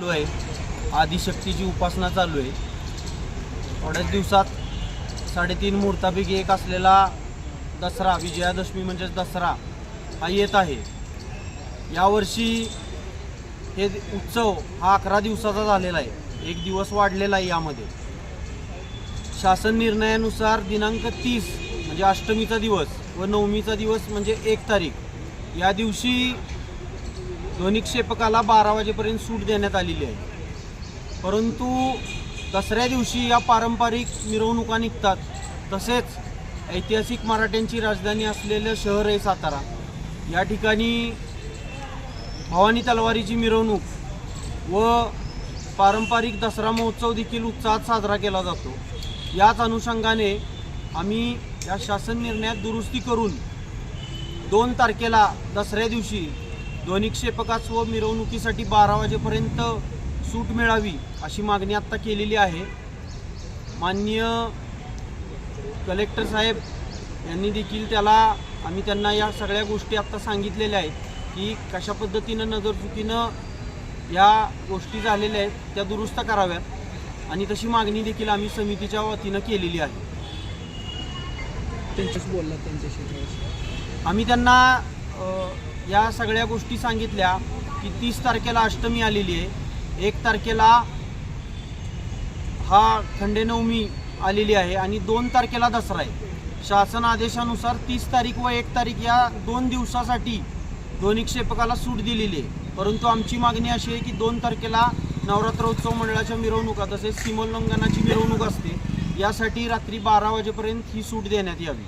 चालू आहे आदिशक्तीची उपासना चालू आहे थोड्याच दिवसात साडेतीन मुहूर्तापैकी एक असलेला दसरा विजयादशमी म्हणजेच दसरा हा येत आहे. यावर्षी हे उत्सव हा अकरा दिवसाचा झालेला आहे. एक दिवस वाढलेला आहे यामध्ये. शासन निर्णयानुसार दिनांक तीस म्हणजे अष्टमीचा दिवस व नवमीचा दिवस म्हणजे एक तारीख. या दिवशी ध्वनिक्षेपकाला बारा वाजेपर्यंत सूट देण्यात आलेली आहे. परंतु दसऱ्या दिवशी या पारंपरिक मिरवणुका निघतात. तसेच ऐतिहासिक मराठ्यांची राजधानी असलेलं शहर आहे सातारा. या ठिकाणी भवानी तलवारीची मिरवणूक व पारंपरिक दसरा महोत्सव देखील उत्साहात साजरा केला जातो. याच अनुषंगाने आम्ही या शासन निर्णयात दुरुस्ती करून दोन तारखेला दसऱ्या दिवशी ध्वनिक्षेपकास व मिरवणुकीसाठी बारा वाजेपर्यंत सूट मिळावी अशी मागणी आत्ता केलेली आहे. माननीय कलेक्टर साहेब यांनी देखील त्याला आम्ही त्यांना या सगळ्या गोष्टी आत्ता सांगितलेल्या आहेत की कशा पद्धतीनं नजरचुकीनं या गोष्टी झालेल्या आहेत त्या दुरुस्त कराव्यात. आणि तशी मागणी देखील आम्ही समितीच्या वतीनं केलेली आहे. त्यांच्याशी बोलला त्यांच्याशी. आम्ही त्यांना या सगळ्या गोष्टी सांगितल्या की तीस तारखेला अष्टमी आलेली आहे. एक तारखेला हा खंडेनवमी आलेली आहे आणि दोन तारखेला दसरा आहे. शासन आदेशानुसार तीस तारीख व एक तारीख या दोन दिवसासाठी दोन्ही क्षेपकाला सूट दिलेली आहे. परंतु आमची मागणी अशी आहे की दोन तारखेला नवरात्रोत्सव मंडळाच्या मिरवणुका तसेच सीमोल्लंघनाची मिरवणूक असते यासाठी रात्री बारा वाजेपर्यंत ही सूट देण्यात यावी.